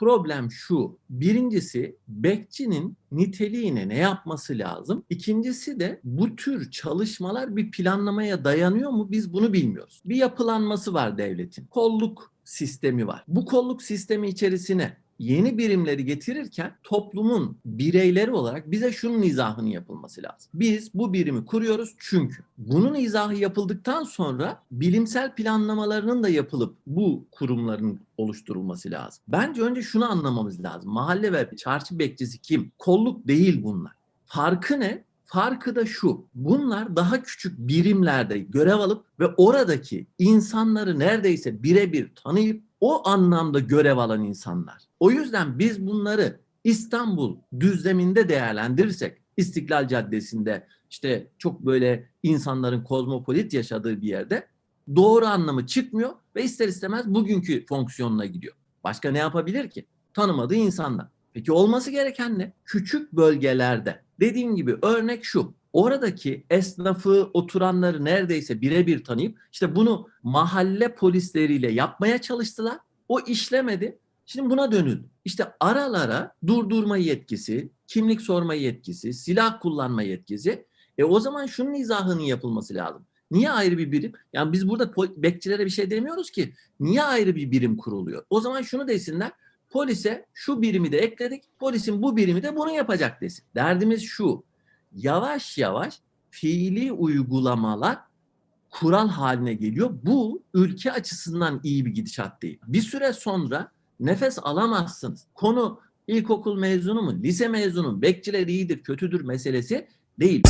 problem şu. Birincisi bekçinin niteliğine ne yapması lazım? İkincisi de bu tür çalışmalar bir planlamaya dayanıyor mu? Biz bunu bilmiyoruz. Bir yapılanması var devletin. Kolluk sistemi var. Bu kolluk sistemi içerisine yeni birimleri getirirken toplumun bireyleri olarak bize şunun izahını yapılması lazım. Biz bu birimi kuruyoruz çünkü bunun izahı yapıldıktan sonra bilimsel planlamalarının da yapılıp bu kurumların oluşturulması lazım. Bence önce şunu anlamamız lazım. Mahalle ve çarşı bekçisi kim? Kolluk değil bunlar. Farkı ne? Farkı da şu. Bunlar daha küçük birimlerde görev alıp ve oradaki insanları neredeyse birebir tanıyıp o anlamda görev alan insanlar. O yüzden biz bunları İstanbul düzleminde değerlendirirsek İstiklal Caddesi'nde işte çok böyle insanların kozmopolit yaşadığı bir yerde doğru anlamı çıkmıyor ve ister istemez bugünkü fonksiyonuna gidiyor. Başka ne yapabilir ki? Tanımadığı insanlar. Peki olması gereken ne? Küçük bölgelerde. Dediğim gibi örnek şu. Oradaki esnafı, oturanları neredeyse birebir tanıyıp işte bunu mahalle polisleriyle yapmaya çalıştılar. O işlemedi. Şimdi buna dönüldü. İşte aralara durdurma yetkisi, kimlik sorma yetkisi, silah kullanma yetkisi. E o zaman şunun izahının yapılması lazım. Niye ayrı bir birim? Yani biz burada bekçilere bir şey demiyoruz ki. Niye ayrı bir birim kuruluyor? O zaman şunu desinler. Polise şu birimi de ekledik. Polisin bu birimi de bunu yapacak desin. Derdimiz şu. Yavaş yavaş fiili uygulamalar kural haline geliyor. Bu ülke açısından iyi bir gidişat değil. Bir süre sonra nefes alamazsınız. Konu ilkokul mezunu mu, lise mezunu mu, bekçiler iyidir, kötüdür meselesi değil.